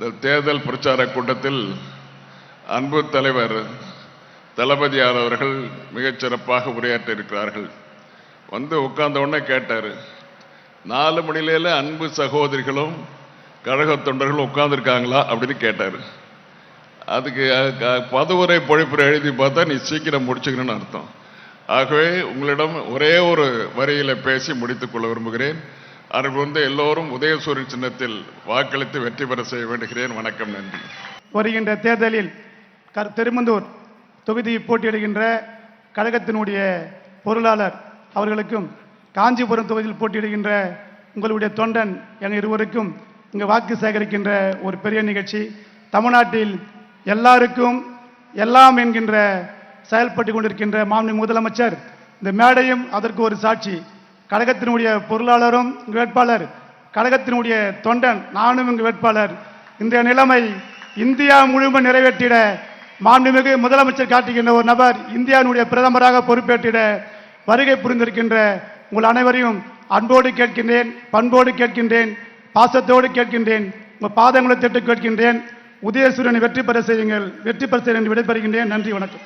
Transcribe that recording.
இந்த தேர்தல் பிரச்சார கூட்டத்தில் அன்பு தலைவர் தளபதியார் அவர்கள் மிகச்சிறப்பாக உரையாற்றியிருக்கிறார்கள். உரையாற்றி இருக்கிறார்கள் வந்து உட்கார்ந்த உடனே கேட்டார். நாலு மணிலேல அன்பு சகோதரிகளும் கழக தொண்டர்களும் உட்கார்ந்துருக்காங்களா அப்படின்னு கேட்டார். அதுக்கு அஹ், பதவுரை பொழிப்புரை எழுதி பார்த்தா நீ சீக்கிரம் முடிச்சுக்கணும்னு அர்த்தம். ஆகவே உங்களிடம் ஒரே ஒரு வரியில பேசி முடித்துக்கொள்ள விரும்புகிறேன். அவர்கள் வந்து எல்லோரும் உதயசூரியன் சின்னத்தில் வாக்களித்து வெற்றி பெற செய்ய வேண்டுகிறேன். வணக்கம் நன்றி. வருகின்ற தேர்தலில் கர் திருமந்தூர் தொகுதியில் போட்டியிடுகின்ற கழகத்தினுடைய பொருளாளர் அவர்களுக்கும் காஞ்சிபுரம் தொகுதியில் போட்டியிடுகின்ற உங்களுடைய தொண்டன் என இருவருக்கும் இங்கு வாக்கு சேகரிக்கின்ற ஒரு பெரிய நிகழ்ச்சி. தமிழ்நாட்டில் எல்லாருக்கும் எல்லாம் என்கின்ற செயல்பட்டு கொண்டிருக்கின்ற மாநில முதலமைச்சர் இந்த மேடையும் அதற்கு ஒரு சாட்சி. கழகத்தினுடைய பொருளாளரும் இங்கு வேட்பாளர் கழகத்தினுடைய தொண்டன் நானும் இங்கு வேட்பாளர். இந்த நிலைமை இந்தியா முழுவதும் நிறைவேற்றிட மாண்புமிகு முதலமைச்சர் காட்டுகின்ற ஒரு நபர் இந்தியாவினுடைய பிரதமராக பொறுப்பேற்றிட வருகை புரிந்திருக்கின்ற உங்கள் அனைவரையும் அன்போடு கேட்கின்றேன் பண்போடு கேட்கின்றேன் பாசத்தோடு கேட்கின்றேன் உங்கள் பாதங்களை திட்டு கேட்கின்றேன். உதயசூரியனை வெற்றி பெற செய்யுங்கள். வெற்றி பெற செய்யுங்கள் என்று விடைபெறுகின்றேன். நன்றி வணக்கம்.